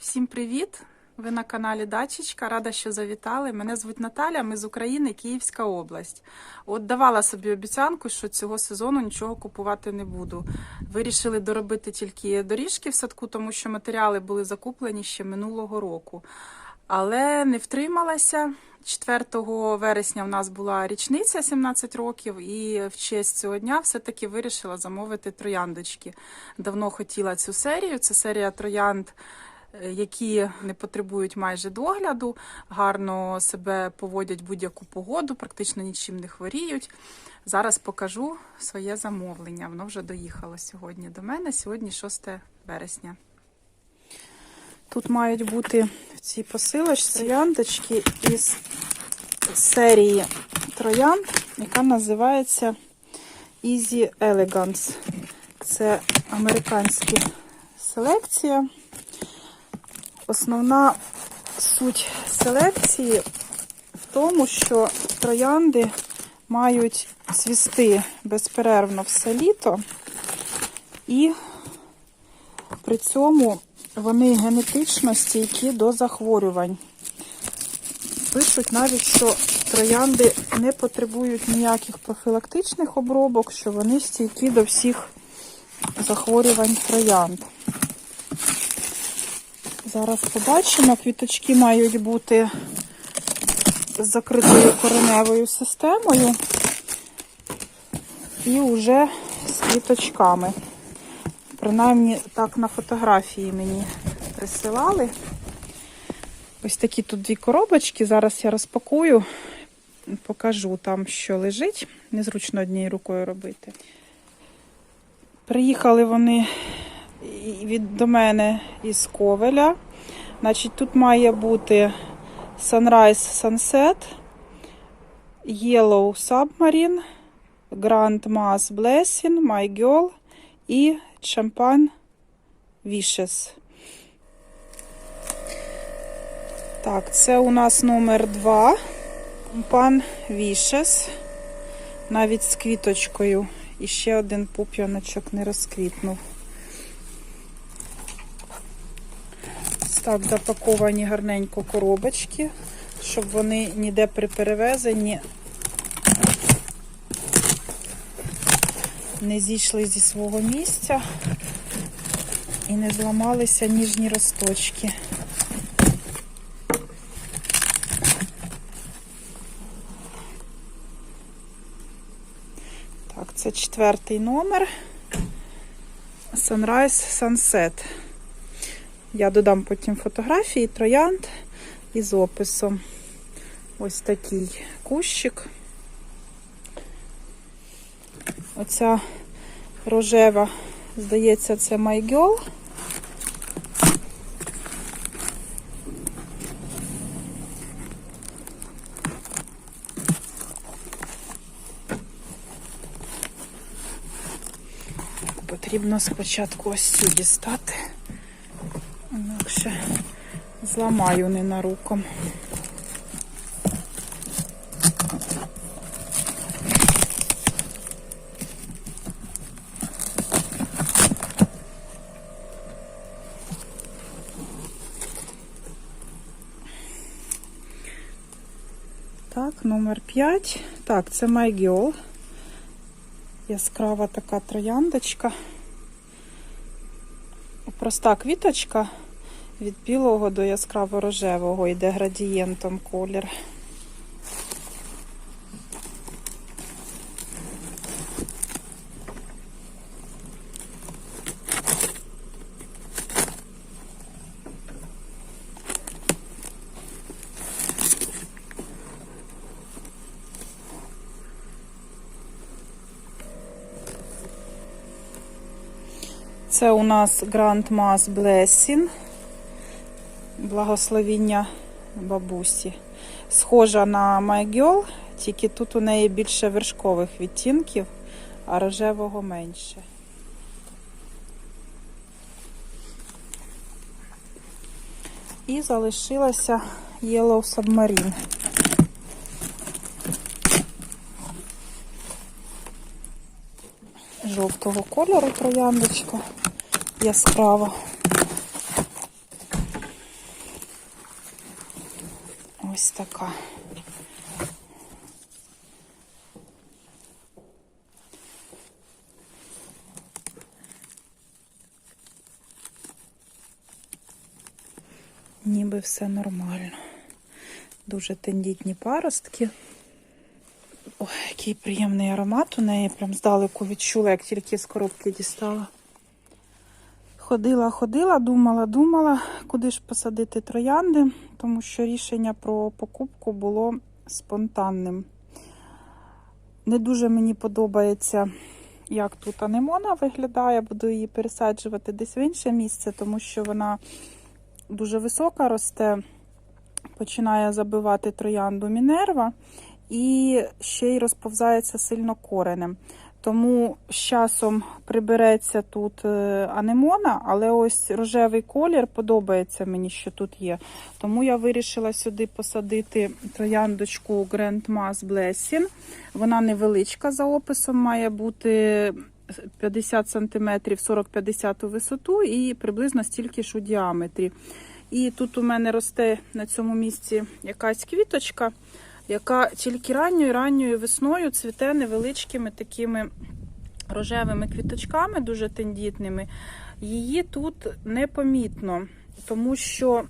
Всім привіт! Ви на каналі Дачечка. Рада, що завітали. Мене звуть Наталя. Ми з України, Київська область. От давала собі обіцянку, що цього сезону нічого купувати не буду. Вирішили доробити тільки доріжки в садку, тому що матеріали були закуплені ще минулого року. Але не втрималася. 4 вересня в нас була річниця 17 років, і в честь цього дня все-таки вирішила замовити трояндочки. Давно хотіла цю серію. Це серія троянд, які не потребують майже догляду, гарно себе поводять будь-яку погоду, практично нічим не хворіють. Зараз покажу своє замовлення. Воно вже доїхало сьогодні до мене. Сьогодні 6 вересня. Тут мають бути в цій посилочці трояндочки із серії троянд, яка називається Easy Elegance. Це американська селекція. Основна суть селекції в тому, що троянди мають цвісти безперервно все літо, і при цьому вони генетично стійкі до захворювань. Пишуть навіть, що троянди не потребують ніяких профілактичних обробок, що вони стійкі до всіх захворювань троянд. Зараз побачимо, квіточки мають бути з закритою кореневою системою і вже з квіточками. Принаймні, так на фотографії мені присилали. Ось такі тут дві коробочки. Зараз я розпакую, покажу там, що лежить. Незручно однією рукою робити. Приїхали вони від до мене із Ковеля. Значить, тут має бути Sunrise Sunset, Yellow Submarine, Grand Mass Blessing, My Girl і Champagne Wishes. Так, це у нас номер 2. Пан Вішес. Навіть з квіточкою. І ще один пуп'яночок не розквітнув. Так, запаковані гарненько коробочки, щоб вони ніде при перевезенні не зійшли зі свого місця і не зламалися ніжні росточки. Так, це четвертий номер. Sunrise Sunset. Я додам потім фотографії троянд із описом. Ось такий кущик. Оця рожева, здається, це Girl. Потрібно спочатку ось цю дістати, інакше зламаю ненаруком. Так, номер 5. Так, це My Girl. Яскрава така трояндочка. Проста квіточка від білого до яскраво рожевого йде градієнтом колір. Це у нас Grand Mass Blessing. Благословіння бабусі. Схожа на My тільки тут у неї більше вершкових відтінків, а рожевого менше. І залишилася Yellow Submarine. Жовтого кольору трояндочка яскрава. Ось така. Ніби все нормально. Дуже тендітні паростки. Ой, який приємний аромат у неї. Прям здалеку відчула, як тільки з коробки дістала. Ходила, ходила, думала, думала, куди ж посадити троянди, тому що рішення про покупку було спонтанним. Не дуже мені подобається, як тут анемона виглядає. Буду її пересаджувати десь в інше місце, тому що вона дуже висока росте, починає забивати троянду Мінерва і ще й розповзається сильно коренем. Тому з часом прибереться тут е, анемона, але ось рожевий колір подобається мені, що тут є. Тому я вирішила сюди посадити трояндочку Grand Mass Blessing. Вона невеличка за описом, має бути 50 см 40-50 у висоту і приблизно стільки ж у діаметрі. І тут у мене росте на цьому місці якась квіточка яка тільки ранньою ранньою весною цвіте невеличкими такими рожевими квіточками, дуже тендітними. Її тут непомітно, тому що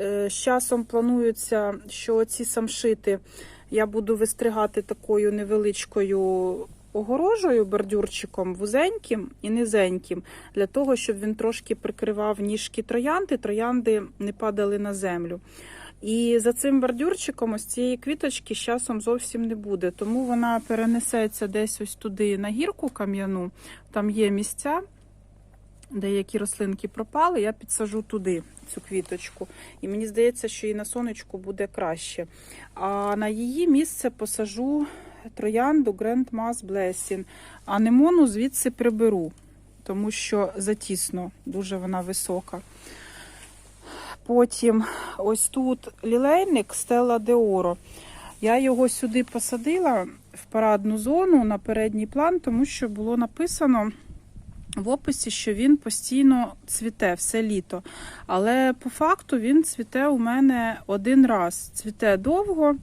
е, з часом планується, що ці самшити я буду вистригати такою невеличкою огорожею, бордюрчиком, вузеньким і низеньким, для того, щоб він трошки прикривав ніжки троянди, троянди не падали на землю. І за цим бордюрчиком ось цієї квіточки з часом зовсім не буде. Тому вона перенесеться десь ось туди на гірку кам'яну. Там є місця, деякі рослинки пропали. Я підсажу туди цю квіточку. І мені здається, що і на сонечку буде краще. А на її місце посажу троянду Grand Mass Blessing. А немону звідси приберу, тому що затісно, дуже вона висока. Потім ось тут лілейник Стелла Деоро. Я його сюди посадила в парадну зону на передній план, тому що було написано в описі, що він постійно цвіте все літо. Але по факту він цвіте у мене один раз. Цвіте довго,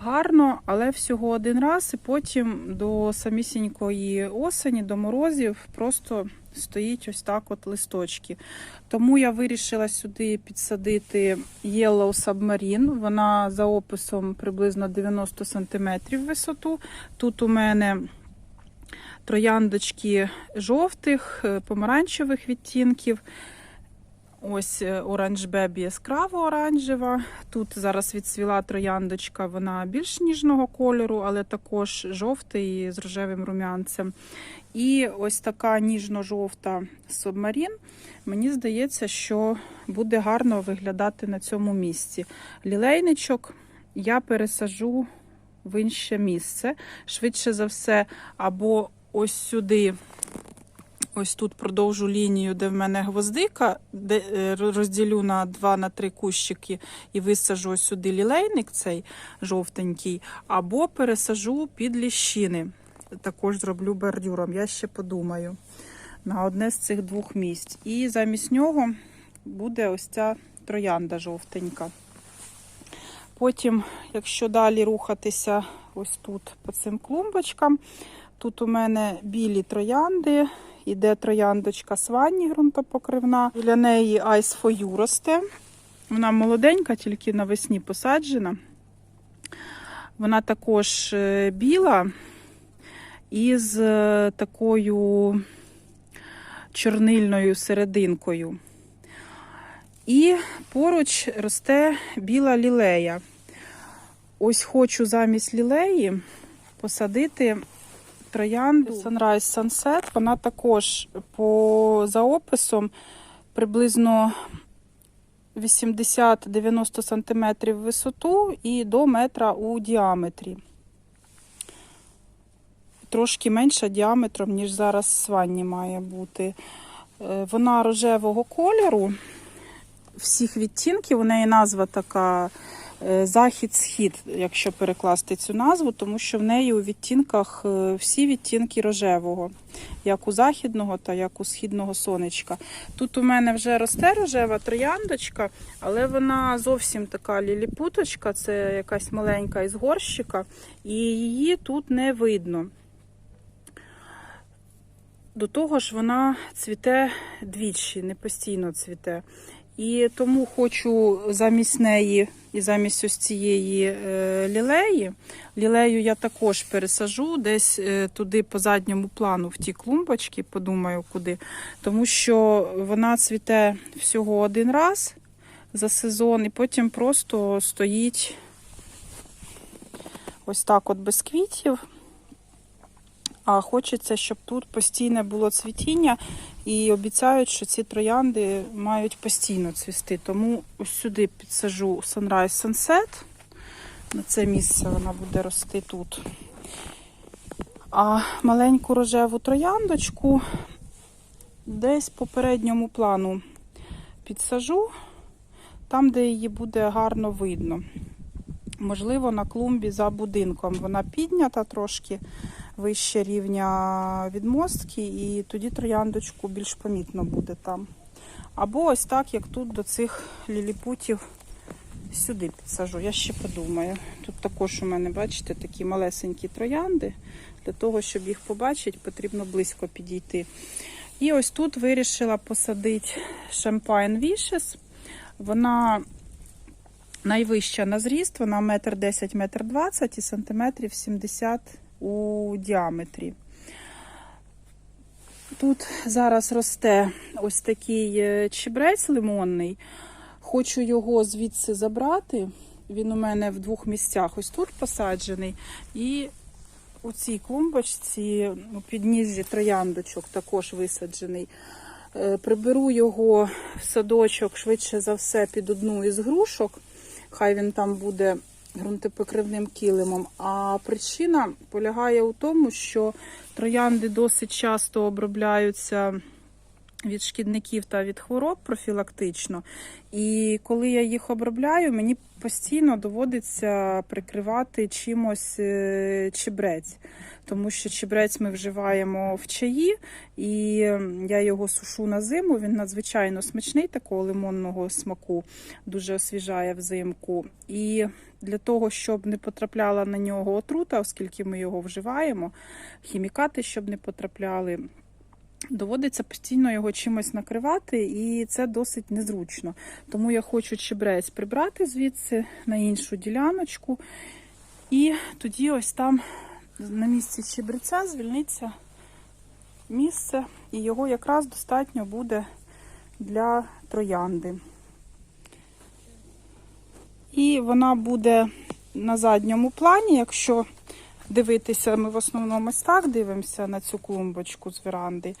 гарно, але всього один раз, і потім до самісінької осені, до морозів, просто стоїть ось так от листочки. Тому я вирішила сюди підсадити Yellow Submarine. Вона за описом приблизно 90 см висоту. Тут у мене трояндочки жовтих, е, помаранчевих відтінків. Ось оранж бебі яскраво оранжева. Тут зараз відсвіла трояндочка, вона більш ніжного кольору, але також жовтий з рожевим рум'янцем. І ось така ніжно-жовта субмарін. Мені здається, що буде гарно виглядати на цьому місці. Лілейничок я пересажу в інше місце. Швидше за все, або ось сюди. Ось тут продовжу лінію, де в мене гвоздика, де е, розділю на 2 на 3 кущики і висажу ось сюди лілейник, цей жовтенький, або пересажу під ліщини. Також зроблю бордюром. Я ще подумаю на одне з цих двох місць. І замість нього буде ось ця троянда жовтенька. Потім, якщо далі рухатися ось тут по цим клумбочкам, тут у мене білі троянди. Іде трояндочка сванні ґрунтопокривна. Біля неї You росте. Вона молоденька, тільки навесні посаджена. Вона також е, біла із е, такою чорнильною серединкою. І поруч росте біла лілея. Ось хочу замість лілеї посадити троянду Sunrise Sunset. Вона також по за описом приблизно 80-90 см в висоту і до метра у діаметрі. Трошки менша діаметром, ніж зараз сванні має бути. Е, Вона рожевого кольору, всіх відтінків, у неї назва така захід-схід, якщо перекласти цю назву, тому що в неї у відтінках е, всі відтінки рожевого, як у західного та як у східного сонечка. Тут у мене вже росте рожева трояндочка, але вона зовсім така ліліпуточка, це якась маленька із горщика, і її тут не видно. До того ж, вона цвіте двічі, не постійно цвіте. І тому хочу замість неї і замість ось цієї е, лілеї. Лілею я також пересажу десь е, туди по задньому плану в ті клумбочки, подумаю куди. Тому що вона цвіте всього один раз за сезон, і потім просто стоїть ось так от без квітів. А хочеться, щоб тут постійне було цвітіння, і обіцяють, що ці троянди мають постійно цвісти. Тому ось сюди підсажу Sunrise Sunset. На це місце вона буде рости тут. А маленьку рожеву трояндочку десь по передньому плану підсажу, там, де її буде гарно видно. Можливо, на клумбі за будинком. Вона піднята трошки вище рівня відмостки, і тоді трояндочку більш помітно буде там. Або ось так, як тут до цих ліліпутів сюди підсажу. Я ще подумаю. Тут також у мене, бачите, такі малесенькі троянди. Для того, щоб їх побачити, потрібно близько підійти. І ось тут вирішила посадити Champagne Vicious. Вона найвища на зріст, вона метр 10, метр 20 і сантиметрів 70 у діаметрі. Тут зараз росте ось такий е, чебрець лимонний. Хочу його звідси забрати. Він у мене в двох місцях ось тут посаджений. І у цій клумбочці у підніжжі трояндочок також висаджений. Е, Приберу його в садочок швидше за все під одну із грушок. Хай він там буде ґрунтопокривним килимом. А причина полягає у тому, що троянди досить часто обробляються від шкідників та від хвороб профілактично. І коли я їх обробляю, мені постійно доводиться прикривати чимось е, чебрець. Тому що чебрець ми вживаємо в чаї, і я його сушу на зиму. Він надзвичайно смачний, такого лимонного смаку, дуже освіжає взимку. І для того, щоб не потрапляла на нього отрута, оскільки ми його вживаємо, хімікати, щоб не потрапляли. Доводиться постійно його чимось накривати, і це досить незручно. Тому я хочу чебрець прибрати звідси на іншу діляночку. І тоді ось там на місці чебреця звільниться місце, і його якраз достатньо буде для троянди. І вона буде на задньому плані, якщо дивитися, ми в основному ось так дивимося на цю клумбочку з веранди.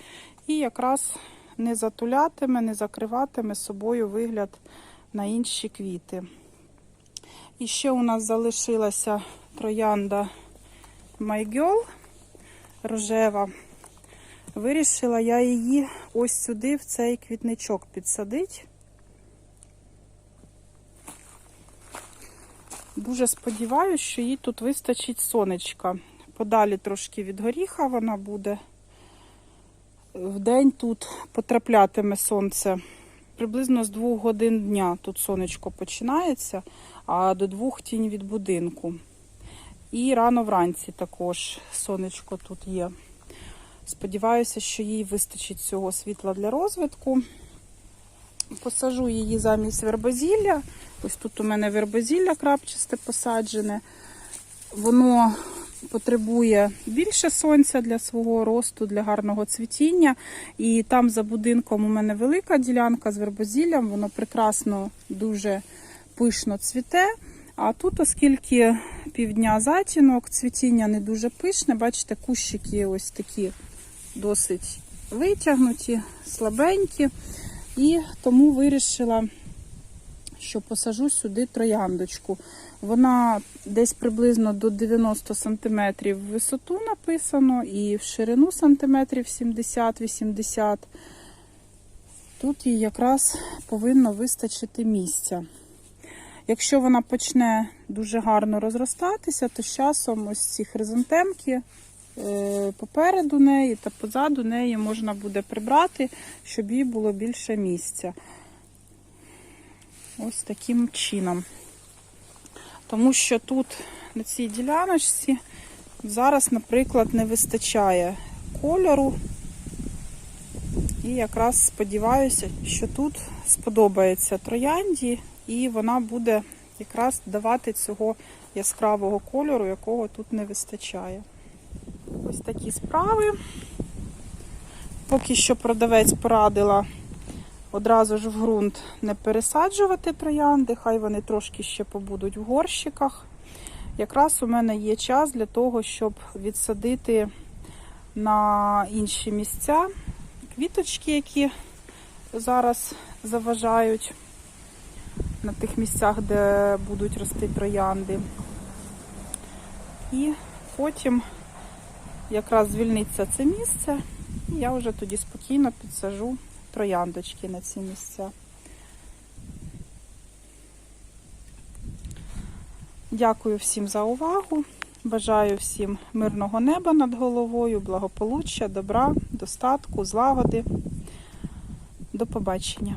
І якраз не затулятиме, не закриватиме собою вигляд на інші квіти. І ще у нас залишилася троянда Girl рожева. Вирішила я її ось сюди, в цей квітничок підсадити. Дуже сподіваюся, що їй тут вистачить сонечка. Подалі трошки від горіха вона буде. В день тут потраплятиме сонце. Приблизно з 2 годин дня тут сонечко починається, а до двох тінь від будинку. І рано вранці також сонечко тут є. Сподіваюся, що їй вистачить цього світла для розвитку. Посажу її замість вербозілля. Ось тут у мене вербозілля крапчасте посаджене. Воно потребує більше сонця для свого росту, для гарного цвітіння. І там за будинком у мене велика ділянка з вербозіллям, воно прекрасно, дуже пишно цвіте. А тут, оскільки півдня затінок, цвітіння не дуже пишне, бачите, кущики ось такі досить витягнуті, слабенькі. І тому вирішила, що посажу сюди трояндочку. Вона десь приблизно до 90 см в висоту написано, і в ширину сантиметрів 70-80 Тут їй якраз повинно вистачити місця. Якщо вона почне дуже гарно розростатися, то з часом ось ці хризантемки попереду неї та позаду неї можна буде прибрати, щоб їй було більше місця. Ось таким чином. Тому що тут на цій діляночці зараз, наприклад, не вистачає кольору. І якраз сподіваюся, що тут сподобається троянді, і вона буде якраз давати цього яскравого кольору, якого тут не вистачає. Ось такі справи. Поки що продавець порадила одразу ж в ґрунт не пересаджувати троянди, хай вони трошки ще побудуть в горщиках. Якраз у мене є час для того, щоб відсадити на інші місця квіточки, які зараз заважають на тих місцях, де будуть рости троянди. І потім якраз звільниться це місце, і я вже тоді спокійно підсажу трояндочки на ці місця. Дякую всім за увагу. Бажаю всім мирного неба над головою, благополуччя, добра, достатку, злагоди. До побачення.